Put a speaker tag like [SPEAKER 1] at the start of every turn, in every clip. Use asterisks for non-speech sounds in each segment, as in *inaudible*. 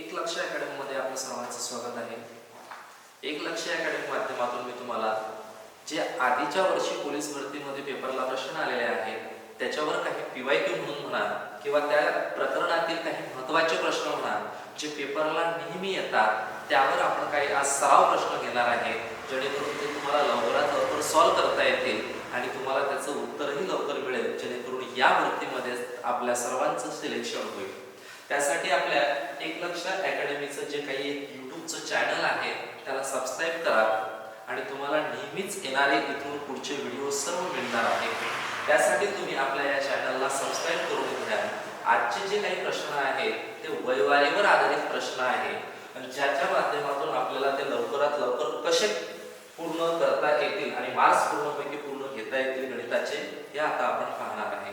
[SPEAKER 1] एक लक्ष अकॅडमीमध्ये आपलं सर्वांचं स्वागत आहे. एक लक्ष अकॅडमी माध्यमातून मी तुम्हाला जे आधीच्या वर्षी पोलीस भरतीमध्ये पेपरला प्रश्न आलेले आहेत त्याच्यावर काही पीवायक्यू म्हणून म्हणा किंवा त्या प्रकरणातील काही महत्त्वाचे प्रश्न म्हणा जे पेपरला नेहमी येतात त्यावर आपण काही आज सराव प्रश्न घेणार आहे जेणेकरून ते तुम्हाला लवकरात लवकर सॉल्व्ह करता येतील आणि तुम्हाला त्याचं उत्तरही लवकर मिळेल जेणेकरून या भरतीमध्ये आपल्या सर्वांचं सिलेक्शन होईल. त्यासाठी आपल्या एक लक्ष अकॅडमीचं जे काही एक यूट्यूबचं चॅनल आहे त्याला सबस्क्राईब करा. आणि तुम्हाला नेहमीच येणारे इथून पुढचे व्हिडिओ सर्व मिळणार आहे. त्यासाठी तुम्ही आपल्या या चॅनलला सबस्क्राईब करून घ्या. आजचे जे काही प्रश्न आहेत ते वैवारीवर आधारित प्रश्न आहे आणि ज्याच्या माध्यमातून आपल्याला ते लवकरात लवकर कसे पूर्ण करता येतील आणि मार्क्स पूर्णपैकी पूर्ण घेता येतील गणिताचे हे आता आपण पाहणार आहे.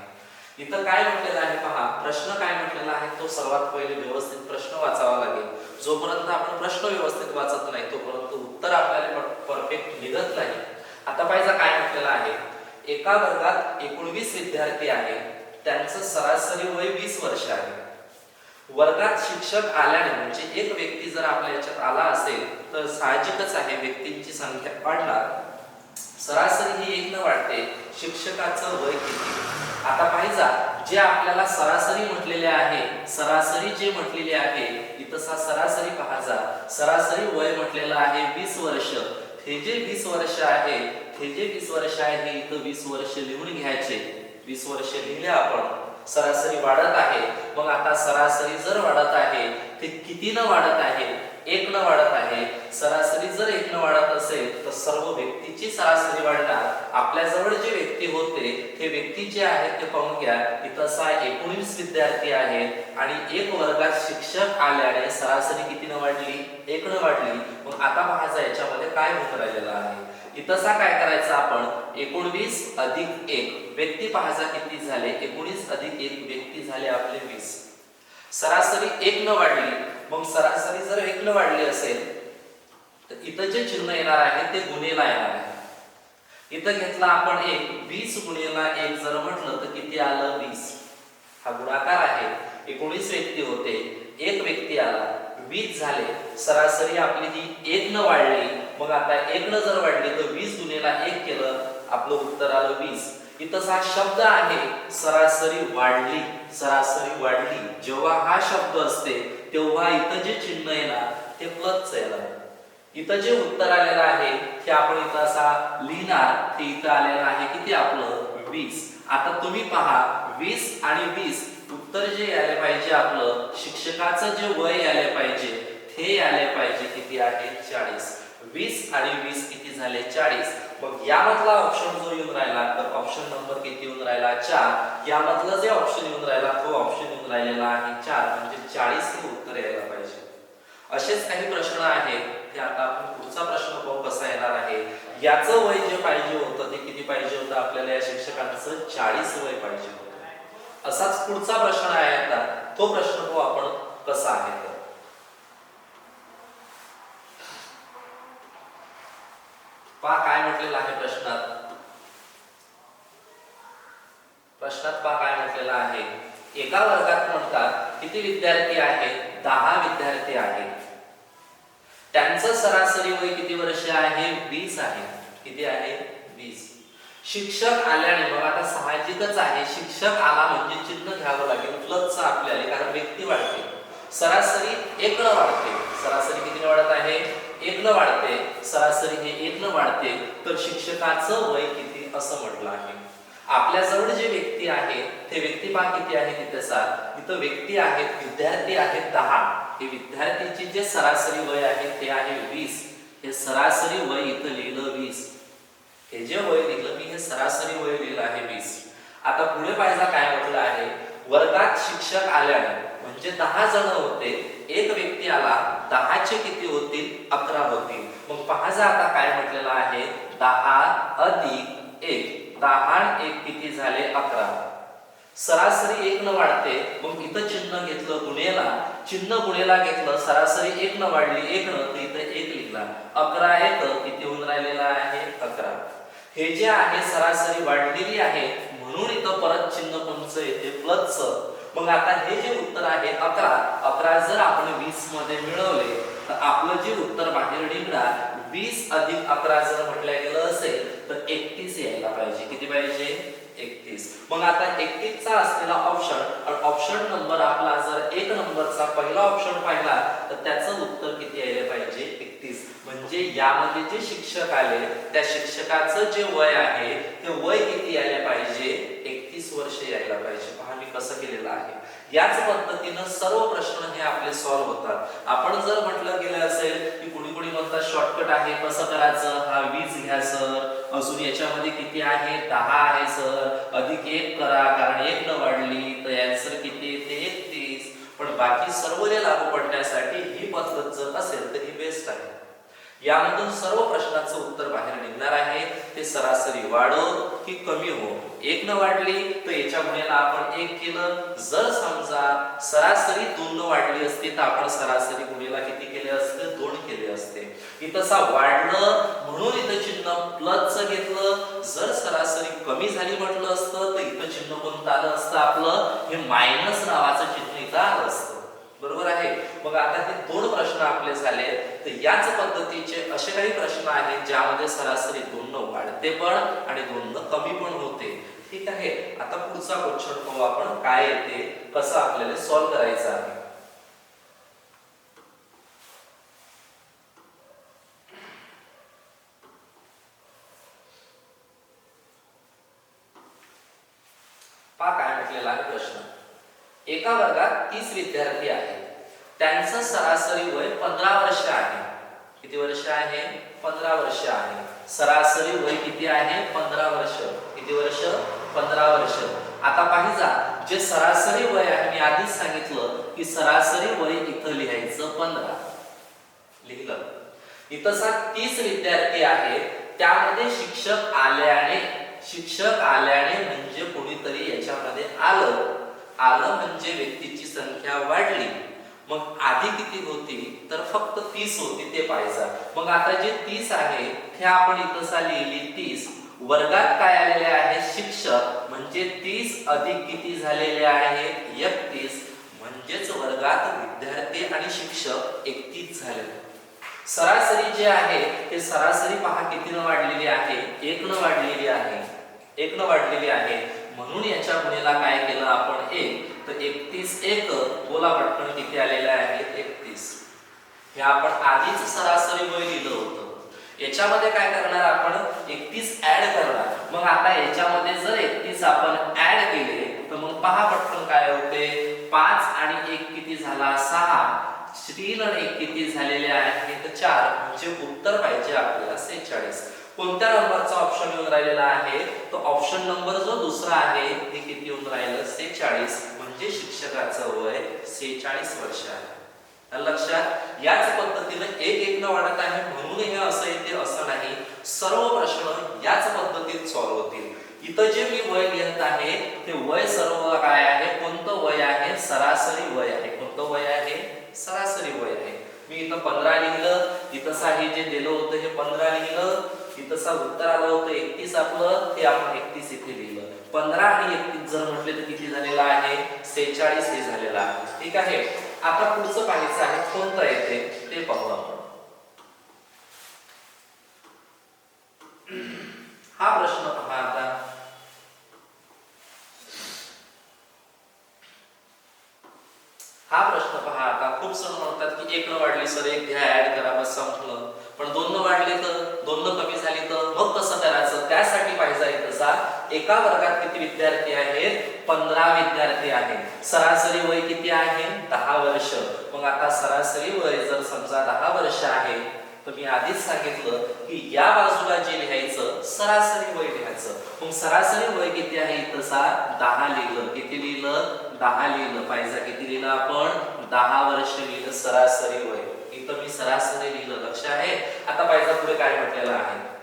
[SPEAKER 1] इथं काय म्हटलेलं आहे पहा प्रश्न काय म्हटलेला आहे तो सर्वात पहिले व्यवस्थित प्रश्न वाचावा लागेल. जोपर्यंत आपण प्रश्न व्यवस्थित वाचत नाही तोपर्यंत उत्तर आपल्याला परफेक्ट निघत नाही. आता पाहिजे काय म्हटलेलं आहे. एका वर्गात एकोणवीस विद्यार्थी आहे त्यांचं सरासरी वय वीस वर्ष आहे. वर्गात शिक्षक आल्याने म्हणजे एक व्यक्ती जर आपल्या याच्यात आला असेल तर साहजिकच आहे व्यक्तींची संख्या वाढणार. सरासरी ही एक न वाढते. शिक्षकाचं वय किती? आता पाहिजा जे आपल्याला सरासरी म्हटलेले आहे सरासरी जे म्हटलेले आहे इथं सरासरी पाहाजा सरासरी वय म्हटलेलं आहे वीस वर्ष. हे जे वीस वर्ष आहे हे जे वीस वर्ष आहे हे इथं वीस वर्ष लिहून घ्यायचे. वीस वर्ष लिहिले आपण. सरासरी वाढत आहे. मग आता सरासरी जर वाढत आहे ते कितीनं वाढत आहे? एक न वाढत आहे सरासरी जर एक न वाढत असेल तर सर्व व्यक्तीची सरासरी वाढणार. आपल्या जवळ जे व्यक्ती होते ते व्यक्ती जे आहेत ते पाहून घ्या इथं सा एकोणीस विद्यार्थी आहेत आणि एक वर्गात शिक्षक आल्याने सरासरी कितीनं वाढली? एक न वाढली. मग आता पाहायचं याच्यामध्ये काय होत राहिलेलं आहे. इथंसा काय करायचं आपण? एकोणवीस अधिक एक. व्यक्ती पाहायचा किती झाले? एकोणीस अधिक एक व्यक्ती झाले आपले वीस. सरासरी एक न वाढली. मग सरासरी जर एकलं वाढली असेल तर इथं जे चिन्ह येणार आहे ते गुन्हेला येणार आहे. इथं घेतला आपण एक वीस गुन्हेला एक जर म्हटलं तर किती आलं? वीस. हा गुणाकार आहे. एकोणीस व्यक्ती होते एक व्यक्ती आला वीस झाले. सरासरी आपली ही एक न वाढली मग आता एक न जर वाढली तर वीस गुन्हेला एक केलं आपलं उत्तर आलं वीस. इथं हा शब्द आहे सरासरी वाढली सरासरी वाढली. जेव्हा हा शब्द असते तेव्हा इथं जे चिन्ह येणार ते पच आहे ना इथं जे उत्तर आलेलं आहे ते आपण इथं असा लिहिणार ते इथं आलेलं आहे किती आपलं? वीस. आता तुम्ही पहा वीस आणि वीस उत्तर जे यायला पाहिजे आपलं शिक्षकाचं जे वय यायला पाहिजे ते यायला पाहिजे किती आहे? चाळीस. वीस आणि वीस किती झाले? चाळीस. मग यामधला ऑप्शन जो येऊन राहिला तर ऑप्शन नंबर किती येऊन राहिला? चार. यामधला जे ऑप्शन येऊन राहिला तो ऑप्शन येऊन राहिलेला आहे चार. म्हणजे चाळीस हे उत्तर यायला पाहिजे. असेच काही प्रश्न आहेत ते आता आपण पुढचा प्रश्न पाहू कसा येणार आहे. याचं वय जे पाहिजे होतं ते किती पाहिजे होतं? आपल्याला या शिक्षकांचं चाळीस वय पाहिजे होतं. असाच पुढचा प्रश्न आहे आता. तो प्रश्न पाहू आपण कसा आहे तर पहा काय म्हटलेलं आहे प्रश्नात. प्रश्नात पहा काय म्हटलेलं आहे. एका वर्गात म्हणतात किती विद्यार्थी आहेत? दहा विद्यार्थी आहेत. त्यांचं सरासरी वय किती वर्ष आहे? वीस आहे. किती आहे? वीस. शिक्षक आल्याने मग आता साहजिकच आहे शिक्षक आला म्हणजे चिन्ह घ्यावं लागेल प्लसचं आपल्याला कारण व्यक्ती वाढते. सरासरी एक वाढते. सरासरी किती वाढत आहे? एक न वाढते सरासरी हे एक न वाढते तर शिक्षकाचं वय किती असं म्हटलं आहे. आपल्याजवळ जे व्यक्ती आहे ते व्यक्ती किती आहे तिथे सात इथं व्यक्ती आहेत विद्यार्थी आहेत दहा. हे विद्यार्थीचे जे सरासरी वय आहे ते आहे वीस. हे सरासरी वय इथं लिहिलं वीस. हे जे वय लिहिलं मी हे सरासरी वय लिहिलं आहे वीस. आता पुढे पाहिजे काय म्हटलं आहे? वर्गात शिक्षक आल्याने म्हणजे दहा जण होते. एक व्यक्ती आला दहाचे किती होतील? अकरा होतील. मग पहाजा आता काय म्हटलेलं आहे? दहा अधिक एक. दहा एक किती झाले? अकरा. सरासरी एक न वाढते. मग इथं चिन्ह घेतलं गुन्हेला चिन्ह गुन्हेला घेतलं सरासरी एक न वाढली एक न तर इथं एक लिहिला. अकरा एक किती होऊन राहिलेला आहे? अकरा. हे जे आहे सरासरी वाढलेली आहे म्हणून इथं परत चिन्ह कोणचं येते? प्लसचं. मग आता हे जे उत्तर आहे अकरा. अकरा जर आपण वीसमध्ये मिळवले तर आपलं जे उत्तर बाहेर निघणार वीस अधिक अकरा जर म्हटलं गेलं असेल तर एकतीस यायला पाहिजे. किती पाहिजे? एकतीस. मग आता एकतीसचा असलेला ऑप्शन आणि ऑप्शन नंबर आपला जर एक नंबरचा पहिला ऑप्शन पाहिला तर त्याचं उत्तर किती यायला पाहिजे? एकतीस. म्हणजे यामध्ये जे शिक्षक आले त्या शिक्षकाचं जे वय आहे ते वय किती यायला पाहिजे? एकतीस वर्ष यायला पाहिजे. मी कसं केलेलं आहे? याच पद्धतीनं सर्व प्रश्न हे आपले सॉल्व्ह होतात. आपण जर म्हटलं गेलं असेल की कुणी कुणी म्हणतात शॉर्टकट आहे कसं करायचं? हा वीज घ्या सर अजून याच्यामध्ये किती आहे? दहा आहे सर अधिक एक करा कारण एक न वाढली तर आन्सर किती? येते एकतीस पण बाकी सर्व लागू पडण्यासाठी ही पद्धत जर असेल तर ही बेस्ट आहे. यामधून सर्व प्रश्नाचं उत्तर बाहेर निघणार आहे. ते सरासरी वाढो की कमी हो. एक न वाढली तर याच्या गुण्याला आपण एक केलं. जर समजा सरासरी दोन न वाढली असती तर आपण सरासरी गुणेला किती केले असते? दोन केले असते. इथंसा वाढलं म्हणून इथं चिन्ह प्लसचं घेतलं. जर सरासरी कमी झाली म्हटलं असतं तर इथं चिन्ह कोणतं आलं असतं आपलं. हे मायनस नावाचं चिन्ह इथं आलं असतं. बरोबर आहे? मग आता प्रश्न आपले झाले. तर याच पद्धतीचे असे काही प्रश्न आहेत ज्यामध्ये सरासरी दोन वाढते पण आणि दोन कमी पण होते. ठीक आहे. आता पुढचा क्वेश्चन पाहू आपण. काय येते? कसं आपल्याला सॉल्व्ह करायचं आहे पहा काय म्हटलेला आहे प्रश्न एका वर्गात तीस विद्यार्थी आहेत त्यांचं सरासरी वय पंधरा वर्ष आहे किती वर्ष आहे? पंधरा वर्ष आहे. सरासरी वय किती आहे? पंधरा वर्ष. किती वर्ष? पंधरा वर्ष. आता पाहिजा जे सरासरी वय आहे मी आधीच सांगितलं की सरासरी वय इथं लिहायचं पंधरा. लिहिलं. इथं तीस विद्यार्थी आहेत त्यामध्ये शिक्षक आल्याने शिक्षक आल्याने म्हणजे कोणीतरी याच्यामध्ये आलं. आलं म्हणजे व्यक्तीची संख्या वाढली. मग आधी किती होती? तर फक्त तीस होती ते पाहायचा. मग आता जे तीस आहे हे आपण इथं लिहिली तीस. वर्गात काय आलेले आहे? शिक्षक. म्हणजे तीस अधिक किती झालेले आहे? एकतीस. म्हणजेच वर्गात विद्यार्थी आणि शिक्षक एकतीस झालेले सरासरी जे आहे ते सरासरी पहा कितीनं वाढलेली आहे? एक न वाढलेली आहे. एक न वाढलेली आहे. म्हणून याच्या गुणीला काय केलं आपण एक तर एकतीस एक बोला पटकन किती आलेले आहेत एकतीस. हे आपण आधीच सरासरी वय लिहिलं होतं. याच्यामध्ये काय करणार आपण? एकतीस ऍड करणार. मग आता याच्यामध्ये जर एकतीस आपण ऍड केले तर मग पहा पटकन काय होते. पाच आणि एक किती झाला? सहा. तीन आणि एक किती झालेले आहेत? चार. म्हणजे उत्तर पाहिजे आपल्याला सेहेचाळीस. कोणत्या नंबरचा ऑप्शन येऊन राहिलेला आहे? तो ऑप्शन नंबर जो दुसरा आहे ते किती येऊन राहिलं? सेहेचाळीस. म्हणजे शिक्षकाचं वय सेहेचाळीस वर्ष आहे. लक्षात याच पद्धतीने एक एक न वाढत आहे म्हणून हे असं येते असं नाही. सर्व प्रश्न याच पद्धतीत सॉल्व्ह होतील. इथं जे मी वय लिहित आहे ते वय सर्व काय आहे? कोणतं वय आहे? सरासरी वय आहे. कोणतं वय आहे? सरासरी वय आहे. मी इथं पंधरा लिहिलं. इथं हे जे दिलं होतं हे पंधरा लिहिलं. इथं उत्तर आलं होतं एकतीस आपलं ते आपण एकतीस इथे लिहिलं. पंधरा आणि एकतीस जर म्हटले तर किती झालेला आहे? सेहेचाळीस हे झालेलं आहे. ठीक आहे? आता पुढचं पाहायचं आहे कोणतं येते? ते पाहू आपण. *clears throat* हा प्रश्न पहा आता. हा प्रश्न पहा आता. खूप जण म्हणतात की एक न वाढली सर एक घ्या ऍड करा बस एका वर्गात किती विद्यार्थी आहेत? पंधरा विद्यार्थी आहेत. सरासरी वय किती आहे? दहा वर्ष. मग आता सरासरी वय जर समजा दहा वर्ष आहे तर मी आधीच सांगितलं की या बाजूला जे लिहायचं सरासरी वय लिहायचं. मग सरासरी वय किती आहे तसा दहा लिहिलं. किती लिहिलं? दहा लिहिलं. पाहिजे किती लिहिलं आपण? दहा वर्ष लिहिलं सरासरी वय. इथं मी सरासरी लिहिलं. लक्ष आहे? आता पाहिजे पुढे काय म्हटलेलं आहे?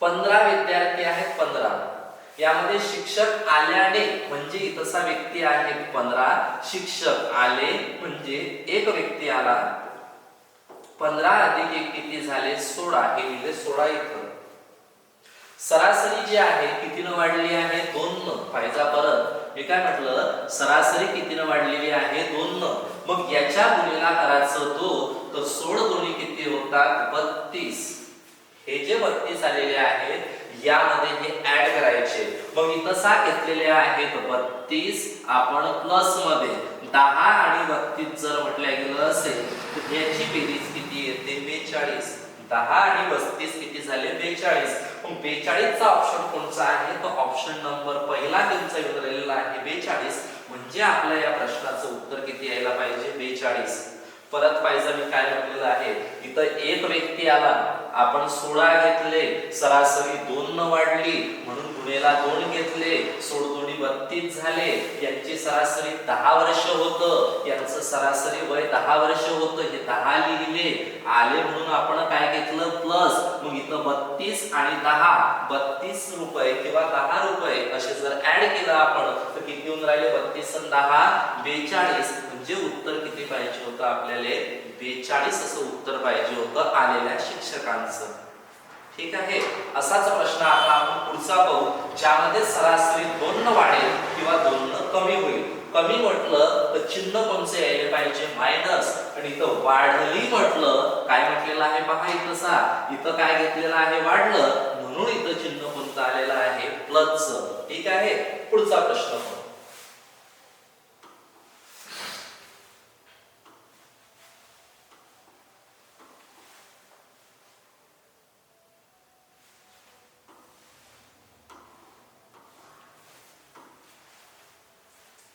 [SPEAKER 1] पंधरा विद्यार्थी आहेत पंधरा. यामध्ये शिक्षक आल्याने म्हणजे तसा व्यक्ती आहे पंधरा. शिक्षक आले म्हणजे एक व्यक्ती आला. पंधरा अधिक एक किती झाले? सोळा. हे लिहिले सोळा इथं. सरासरी जी आहे कितीनं वाढली आहे? दोन न पाहिजा परत. मी काय म्हटलं? सरासरी कितीनं वाढलेली आहे? दोन न मग याच्या गुन्हेला करायचं तो तर सोड दोन्ही किती होतात? बत्तीस. हे जे बत्तीस आलेले आहेत यामध्ये हे ऍड करायचे. मग इथं सा घेतलेले आहेत बत्तीस आपण प्लसमध्ये. दहा आणि बत्तीस जर म्हटलं गेलं असेल तर याची बेरीज किती येते? बेचाळीस. दहा आणि बत्तीस किती झाले? बेचाळीस. मग बेचाळीसचा ऑप्शन कोणता आहे? तो ऑप्शन नंबर पहिला त्यांचा येऊन राहिलेला आहे बेचाळीस. म्हणजे आपल्या या प्रश्नाचं उत्तर किती यायला पाहिजे? बेचाळीस. परत पाहिजे मी काय म्हटलेलं आहे? इथं एक व्यक्ती आला. आपण सोळा घेतले सरासरी दोन न वाढली म्हणून गुन्हेला दोन घेतले सोड दोन्ही बत्तीस झाले. यांची सरासरी दहा वर्ष होत. यांचं सरासरी वय दहा वर्ष होत. हे दहा लिहिले. आले म्हणून आपण काय घेतलं? प्लस. मग इथं बत्तीस आणि दहा. बत्तीस रुपये किंवा दहा रुपये असे जर ऍड केलं आपण तर किती होऊन राहिले? बत्तीस आणि दहा. बेचाळीस. म्हणजे उत्तर किती पाहिजे होतं आपल्याला? बेचाळीस असं उत्तर पाहिजे होतं आलेल्या शिक्षकांचं. ठीक आहे? असाच प्रश्न आता आपण पुढचा पाहू ज्यामध्ये सरासरी दोन वाढेल किंवा दोन कमी होईल. कमी म्हटलं तर चिन्ह कोणते यायला पाहिजे? मायनस. आणि इथं वाढली म्हटलं काय म्हटलेलं आहे पहा इथं सा इथं काय घेतलेलं आहे? वाढलं. म्हणून इथं चिन्ह कोणतं आलेलं आहे? प्लस ठीक आहे? पुढचा प्रश्न पाहू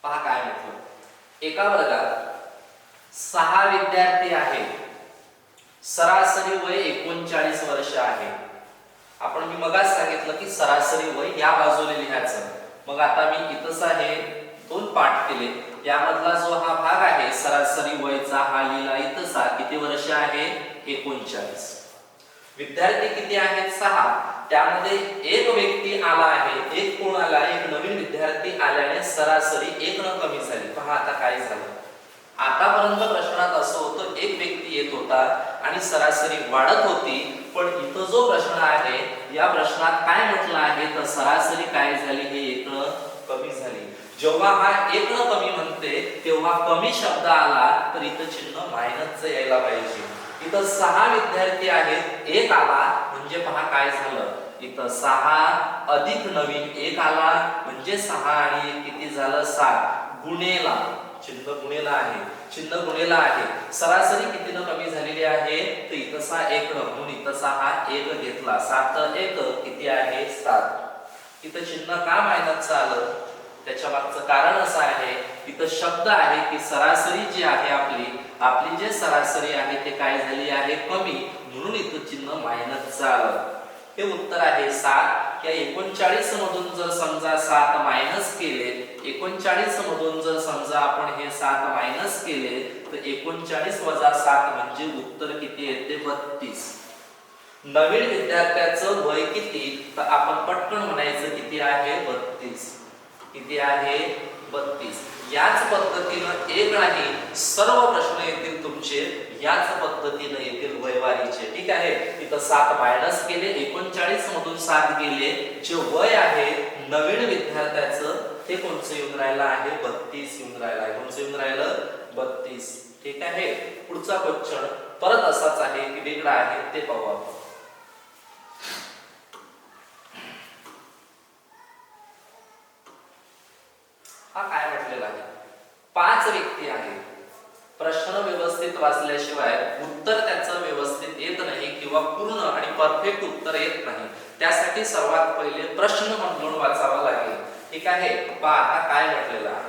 [SPEAKER 1] पहा काय म्हटलं एका वर्गात सहा विद्यार्थी आहेत सरासरी वय एकोणचाळीस वर्ष आहे आपण मी मगाच सांगितलं की सरासरी वय या बाजूने लिहायचं. मग आता मी इथंच आहे दोन पाठ केले. यामधला जो हा भाग आहे सरासरी वयचा हा लिहिला इथंच किती वर्ष आहे? एकोणचाळीस. विद्यार्थी किती आहेत? सहा. त्यामध्ये एक व्यक्ती आला आहे एक कोण आला एक नवीन विद्यार्थी आल्याने सरासरी एक न कमी झाली. पहा आता काय झालं. आतापर्यंत प्रश्नात असं होतं एक व्यक्ती येत होता आणि सरासरी वाढत होती पण इथं जो प्रश्न आहे या प्रश्नात काय म्हटलं आहे? तर सरासरी काय झाली? हे एक कमी झाली. जेव्हा हा एक न कमी म्हणते तेव्हा कमी शब्द आला तर इथं चिन्ह मायनसचं यायला पाहिजे. इथं सहा विद्यार्थी आहेत एक आला म्हणजे पहा काय झालं? इथं सहा अधिक नवीन एक आला म्हणजे सहा आणि किती झालं? सात. गुणेला चिन्ह गुणेला आहे. चिन्ह गुणेला आहे. सरासरी कितीनं कमी झालेली आहे? तर इथं सहा एक म्हणून इथं सहा एक घेतला. सात एक किती आहे? सात. इथं चिन्ह का मायनसचं आलं त्याच्या मागचं कारण असं आहे. इथं शब्द आहे की सरासरी जी आहे आपली आपली जे सरासरी आहे ते काय झाली आहे? कमी. म्हणून इथं चिन्ह मायनसचं आलं हे उत्तर आहे सात. या एकोणचाळीस मधून जर समजा सात मायनस केले एकोणचाळीस मधून जर समजा आपण हे सात मायनस केले तर एकोणचाळीस वजा सात म्हणजे उत्तर किती येते? बत्तीस. नवीन विद्यार्थ्याचं वय किती? तर आपण पटकन म्हणायचं किती आहे? बत्तीस. किती आहे? बत्तीस. याच पद्धतीनं एक नाही सर्व प्रश्न येतील तुमचे. याच पद्धतीनं येतील वयवारीचे ठीक आहे? तिथं सात मायनस केले एकोणचाळीस मधून सात गेले. जे वय आहे नवीन विद्यार्थ्याचं ते कोणचं येऊन राहिलं आहे? बत्तीस येऊन राहिलं आहे. कोणचं येऊन राहिलं? बत्तीस. ठीक आहे? पुढचा क्वेश्चन परत असाच आहे की वेगळा आहे ते पाहू आपण हा काय म्हटलेला आहे पाच व्यक्ती आहेत प्रश्न व्यवस्थित वाचल्याशिवाय उत्तर त्याचं व्यवस्थित येत नाही किंवा पूर्ण आणि परफेक्ट उत्तर येत नाही. त्यासाठी सर्वात पहिले प्रश्न म्हणून वाचावा लागेल. ठीक आहे? पा आता काय म्हटलेलं आहे?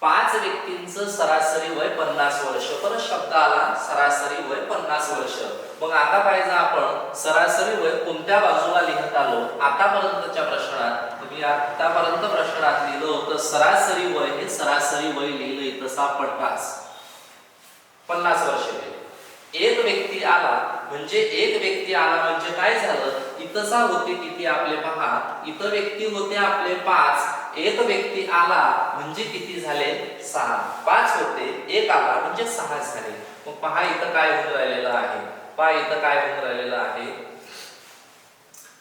[SPEAKER 1] पाच व्यक्तींचं सरासरी वय पन्नास वर्ष. परत शब्द आला सरासरी वय पन्नास वर्ष. मग आता पाहिजे आपण सरासरी वय कोणत्या बाजूला लिहित आलो? आतापर्यंतच्या प्रश्नात. म्हणजे आतापर्यंत प्रश्नात लिहिलं होतं सरासरी वय हे सरासरी वय लिहिलं तसा सापडताच पन्नास वर्ष एक व्यक्ती आला म्हणजे एक व्यक्ती आला म्हणजे काय झालं? इथंचा होते किती आपले पहा इथं व्यक्ती होते आपले पाच एक व्यक्ती आला म्हणजे किती झाले? सहा. पाच होते एक आला म्हणजे सहा झाले. मग पहा इथं काय होऊन राहिलेलं आहे. पहा इथं काय होऊन राहिलेलं आहे.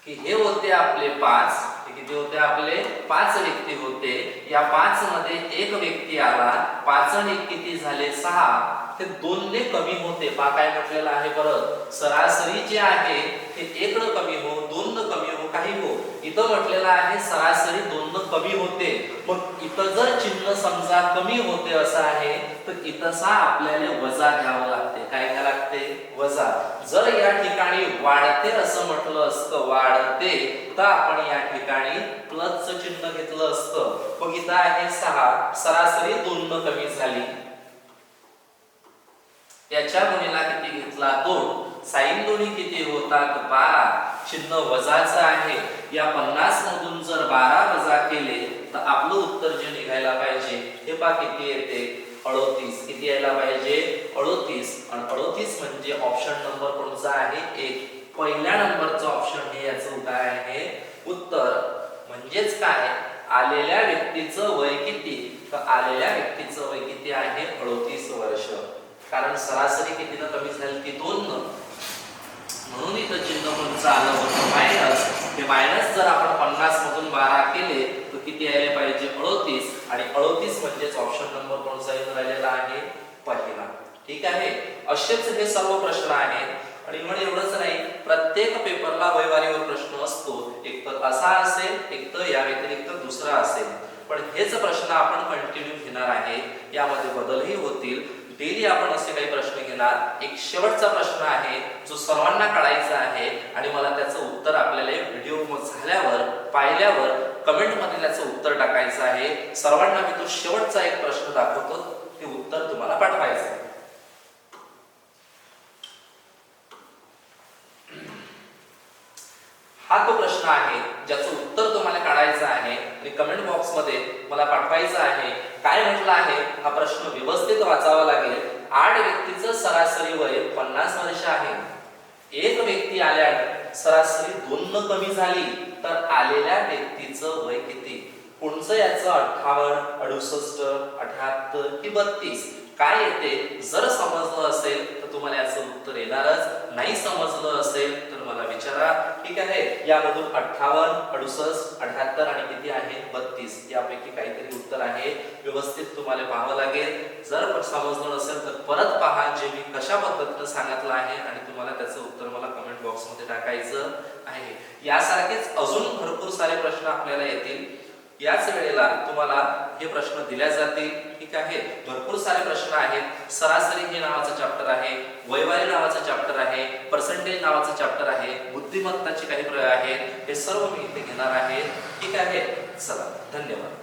[SPEAKER 1] की हे होते आपले पाच किती होते आपले पाच व्यक्ती होते. या पाच मध्ये एक व्यक्ती आला पाच आणि एक किती झाले? सहा. ते दोनने कमी होते. पा काय म्हटलेलं आहे परत सरासरी जे आहे ते एक कमी होऊन दोन कमी हो इथं म्हटलेलं आहे सरासरी दोन कमी होते. मग इथं जर चिन्ह समजा कमी होते असं आहे तर इथंसा आपल्याला वजा घ्यावं लागते. काय काय लागते? वजा. जर या ठिकाणी वाढते असं म्हटलं असतं वाढते तर आपण या ठिकाणी प्लसचं चिन्ह घेतलं असतं. मग इथं आहे सहा. सरासरी दोन कमी झाली. याच्या गुणीला किती घेतला? दोन. साईन दोन्ही किती होतात? बारा. चिन्ह वजाचं आहे. या पन्नास मधून जर बारा वजा केले तर आपलं उत्तर जे निघायला पाहिजे हे पा किती येते? अडोतीस. किती यायला पाहिजे? अडोतीस. आणि अडोतीस म्हणजे ऑप्शन नंबर कोणचा आहे? एक. पहिल्या नंबरचं ऑप्शन हे याचं काय आहे. उत्तर म्हणजेच काय? आलेल्या व्यक्तीचं वय किती? तर आलेल्या व्यक्तीचं वय किती आहे? अडोतीस वर्ष. कारण सरासरी कितीनं कमी झाली? ती दोन म्हणून इथं चिन्ह कोणचं आलं होतं. मायनस हे मायनस जर आपण पन्नास मधून बारा केले तर किती यायला पाहिजे? अडोतीस. आणि अडोतीस म्हणजेच ऑप्शन नंबर कोणचा येऊन राहिलेला आहे? पहिला. ठीक आहे? असेच हे सर्व प्रश्न आहेत. आणि म्हणून एवढंच नाही प्रत्येक पेपरला वैवारीवर प्रश्न असतो. एक तर असा असेल एक तर या व्यतिरिक्त दुसरा असेल. पण हेच प्रश्न आपण कंटिन्यू घेणार आहे. यामध्ये बदलही होतील. डेली आपण असे काही प्रश्न घेणार. एक शेवटचा प्रश्न आहे जो सर्वांना कळायचा आहे आणि मला त्याचं उत्तर आपल्याला व्हिडिओ झाल्यावर पाहिल्यावर कमेंटमध्ये त्याचं उत्तर टाकायचं आहे. सर्वांना मी तो शेवटचा एक प्रश्न दाखवतो. ते उत्तर तुम्हाला पाठवायचं आहे. हा तो प्रश्न आहे ज्याचं उत्तर तुम्हाला काढायचं आहे आणि कमेंट बॉक्समध्ये मला पाठवायचं आहे. काय म्हटलं आहे? हा प्रश्न व्यवस्थित वाचावा लागेल. आठ व्यक्तीचं सरासरी वय पन्नास वर्ष आहे. एक व्यक्ती आल्याने सरासरी दोन न कमी झाली तर आलेल्या व्यक्तीचं वय किती? कोणचं याचं अठ्ठावन्न अडुसष्ट अठ्याहत्तर कि बत्तीस? काय येते? जर समजलं असेल तर तुम्हाला याचं उत्तर येणारच. नाही समजलं असेल तर मला विचारा ठीक आहे? यामधून अठ्ठावन्न अडुसष्ट अठ्याहत्तर आणि किती आहे? बत्तीस. यापैकी काहीतरी उत्तर आहे. व्यवस्थित तुम्हाला पाहावं लागेल. जर समजलं नसेल तर परत पहा जे मी कशा पद्धतीनं सांगितलं आहे आणि तुम्हाला त्याचं उत्तर मला कमेंट बॉक्समध्ये टाकायचं आहे. यासारखेच अजून भरपूर सारे प्रश्न आपल्याला येतील. याच वेळेला तुम्हाला हे प्रश्न दिल्या जातील. ठीक आहे? भरपूर सारे प्रश्न आहेत. सरासरी हे नावाचं चॅप्टर आहे. वैवारी नावाचं चॅप्टर आहे. पर्सेंटेज नावाचं चॅप्टर आहे. बुद्धिमत्ताचे काही प्रयोग आहेत. हे सर्व मी इथे घेणार आहे. ठीक आहे? चला धन्यवाद.